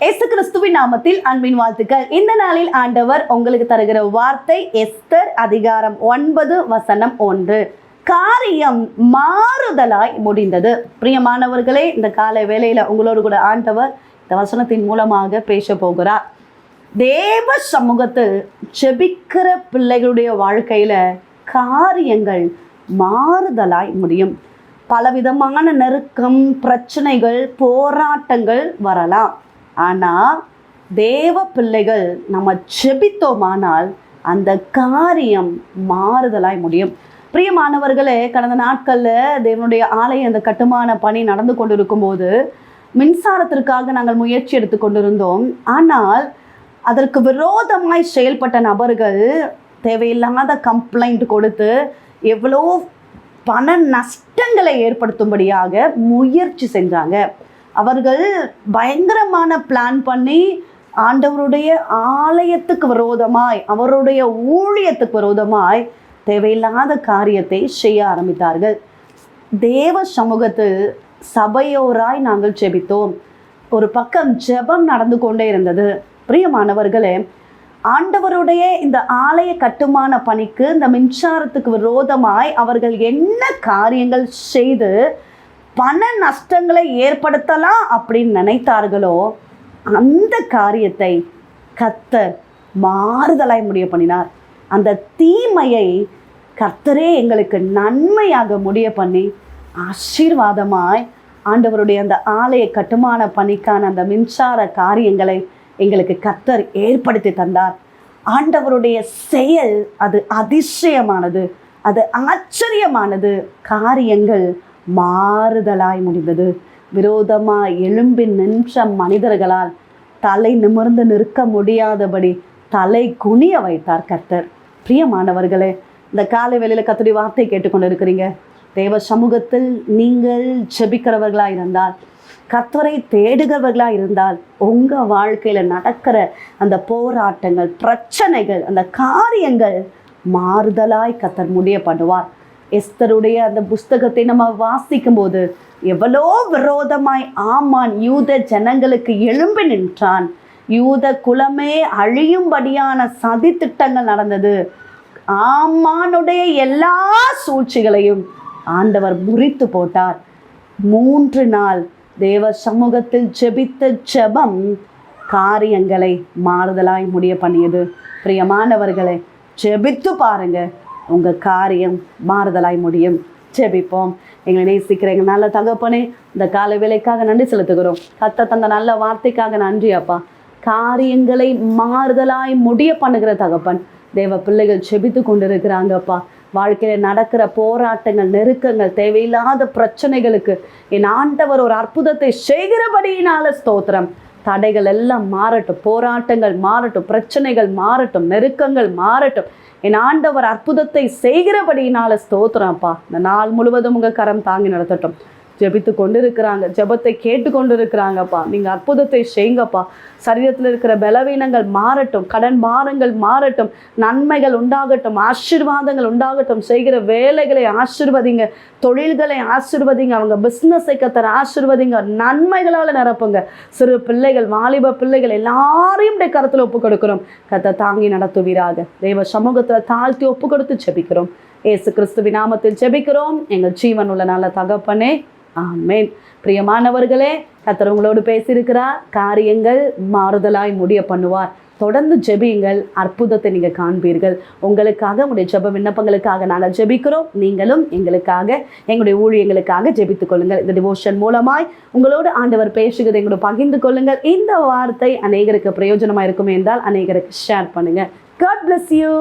S கிறிஸ்துவின் நாமத்தில் அன்பின் வாழ்த்துக்கள். இந்த நாளில் ஆண்டவர் உங்களுக்கு தருகிற வார்த்தை எஸ்தர் அதிகாரம் ஒன்பது வசனம் ஒன்று. காரியம் மாறுதலாய் முடிந்தது. பிரியமானவர்களே இந்த காலை வேளையில உங்களோடு கூட ஆண்டவர் இந்த வசனத்தின் மூலமாக பேச போகிறார். தேவ சமூகத்தில் செபிக்கிற பிள்ளைகளுடைய வாழ்க்கையில காரியங்கள் மாறுதலாய் முடியும். பலவிதமான நெருக்கம் பிரச்சனைகள் போராட்டங்கள் வரலாம். ஆனால் தேவ பிள்ளைகள் நம்ம செபித்தோமானால் அந்த காரியம் மாறுதலாய் முடியும். பிரியமானவர்களே கடந்த நாட்களில் தேவனுடைய ஆலய அந்த கட்டுமான பணி நடந்து கொண்டிருக்கும் போது மின்சாரத்திற்காக நாங்கள் முயற்சி எடுத்து கொண்டிருந்தோம். ஆனால் அதற்கு விரோதமாய் செயல்பட்ட நபர்கள் தேவையில்லாத கம்ப்ளைண்ட் கொடுத்து எவ்வளோ பண நஷ்டங்களை ஏற்படுத்தும்படியாக முயற்சி செஞ்சாங்க. அவர்கள் பயங்கரமான பிளான் பண்ணி ஆண்டவருடைய ஆலயத்துக்கு விரோதமாய் அவருடைய ஊழியத்துக்கு விரோதமாய் தேவையில்லாத காரியத்தை செய்ய ஆரம்பித்தார்கள். தேவ சமூகத்தில் சபையோராய் நாங்கள் ஜெபித்தோம். ஒரு பக்கம் ஜெபம் நடந்து கொண்டே இருந்தது. பிரியமானவர்களே ஆண்டவருடைய இந்த ஆலய கட்டுமான பணிக்கு இந்த மின்சாரத்துக்கு விரோதமாய் அவர்கள் என்ன காரியங்கள் செய்து பண நஷ்டங்களை ஏற்படுத்தலாம் அப்படின்னு நினைத்தார்களோ அந்த காரியத்தை கத்தர் மாறுதலாய் முடிய பண்ணினார். அந்த தீமையை கர்த்தரே எங்களுக்கு நன்மையாக முடிய பண்ணி ஆசீர்வாதமாய் ஆண்டவருடைய அந்த ஆலய கட்டுமான பணிக்கான அந்த மின்சார காரியங்களை எங்களுக்கு கத்தர் ஏற்படுத்தி தந்தார். ஆண்டவருடைய செயல் அது அதிசயமானது அது ஆச்சரியமானது. காரியங்கள் மாறுதலாய் முடிந்தது. விரோதமாய் எழும்பி நின்ற மனிதர்களால் தலை நிமிர்ந்து நிற்க முடியாதபடி தலை குனிய வைத்தார் கர்த்தர். பிரியமானவர்களே இந்த காலை வேளையில் கத்துடைய வார்த்தை கேட்டுக்கொண்டு இருக்கிறீங்க தேவ சமூகத்தில் நீங்கள் செபிக்கிறவர்களாக இருந்தால் கத்தரை தேடுகிறவர்களாக இருந்தால் உங்கள் வாழ்க்கையில் நடக்கிற அந்த போராட்டங்கள் பிரச்சனைகள் அந்த காரியங்கள் மாறுதலாய் கத்தர் முடிய பண்ணுவார் எஸ்தருடைய அந்த புஸ்தகத்தை நம்ம வாசிக்கும் போது எவ்வளோ விரோதமாய் ஆமான் யூத ஜனங்களுக்கு எழும்பி நின்றான். யூத குலமே அழியும்படியான சதி திட்டங்கள் நடந்தது. ஆமானுடைய எல்லா சூழ்ச்சிகளையும் ஆண்டவர் முறித்து போட்டார். மூன்று நாள் தேவ சமூகத்தில் ஜெபித்த ஜெபம் காரியங்களை மாறுதலாய் முடிய பண்ணியது பிரியமானவர்களை ஜெபித்து பாருங்கள் உங்கள் காரியம் மாறுதலாய் முடியும். ஜெபிப்போம். எங்களை நேசிக்கிற எங்கள் நல்ல தகப்பனே இந்த காலை வேலைக்காக நன்றி செலுத்துகிறோம். கத்த தந்த நல்ல வார்த்தைக்காக நன்றி அப்பா. காரியங்களை மாறுதலாய் முடிய பண்ணுகிற தகப்பன். தேவ பிள்ளைகள் செபித்து கொண்டிருக்கிறாங்கப்பா வாழ்க்கையில் நடக்கிற போராட்டங்கள் நெருக்கங்கள் தேவையில்லாத பிரச்சனைகளுக்கு என் ஆண்டவர் ஒரு அற்புதத்தை செய்கிறபடியினால ஸ்தோத்திரம். தடைகள் எல்லாம் மாறட்டும் போராட்டங்கள் மாறட்டும் பிரச்சனைகள் மாறட்டும் நெருக்கங்கள் மாறட்டும். என் ஆண்டவர் அற்புதத்தை செய்கிறபடியினால ஸ்தோத்திரம்ப்பா. இந்த நாள் முழுவதும் உங்கள் கரம் தாங்கி நடத்தட்டும். ஜெபித்து கொண்டு இருக்கிறாங்க ஜெபத்தை கேட்டு கொண்டு இருக்கிறாங்கப்பா நீங்கள் அற்புதத்தை செய்யுங்கப்பா சரீரத்தில் இருக்கிற பலவீனங்கள் மாறட்டும். கடன் பாரங்கள் மாறட்டும். நன்மைகள் உண்டாகட்டும். ஆசீர்வாதங்கள் உண்டாகட்டும். செய்கிற வேலைகளை ஆசிர்வதிங்க. தொழில்களை ஆசிர்வதிங்க. அவங்க பிஸ்னஸை கத்தர ஆசிர்வதிங்க. நன்மைகளால் நிரப்புங்க. சிறு பிள்ளைகள் வாலிப பிள்ளைகள் எல்லாரையும் கருத்தில் ஒப்பு கொடுக்கிறோம். கத்தை தாங்கி நடத்துவீராக. தெய்வ சமூகத்தில் தாழ்த்தி ஒப்பு கொடுத்து ஜெபிக்கிறோம். ஏசு கிறிஸ்துவின் நாமத்தில் ஜெபிக்கிறோம். எங்கள் ஜீவன் உள்ள நல்ல தகப்பனே ஆமேன். பிரியமானவர்களே கத்தர் உங்களோடு பேசியிருக்கிறார். காரியங்கள் மாறுதலாய் முடிய பண்ணுவார். தொடர்ந்து ஜெபியுங்கள். அற்புதத்தை நீங்கள் காண்பீர்கள். உங்களுக்காக உங்களுடைய ஜெப விண்ணப்பங்களுக்காக நாங்கள் ஜெபிக்கிறோம். நீங்களும் எங்களுக்காக எங்களுடைய ஊழியங்களுக்காக ஜெபித்துக் கொள்ளுங்கள். இந்த டிவோஷன் மூலமாய் உங்களோடு ஆண்டவர் பேசுகிறது எங்களோட பகிர்ந்து கொள்ளுங்கள். இந்த வார்த்தை அநேகருக்கு பிரயோஜனமாக இருக்குமே என்றால் அநேகருக்கு ஷேர் பண்ணுங்கள் காட் பிளஸ் யூ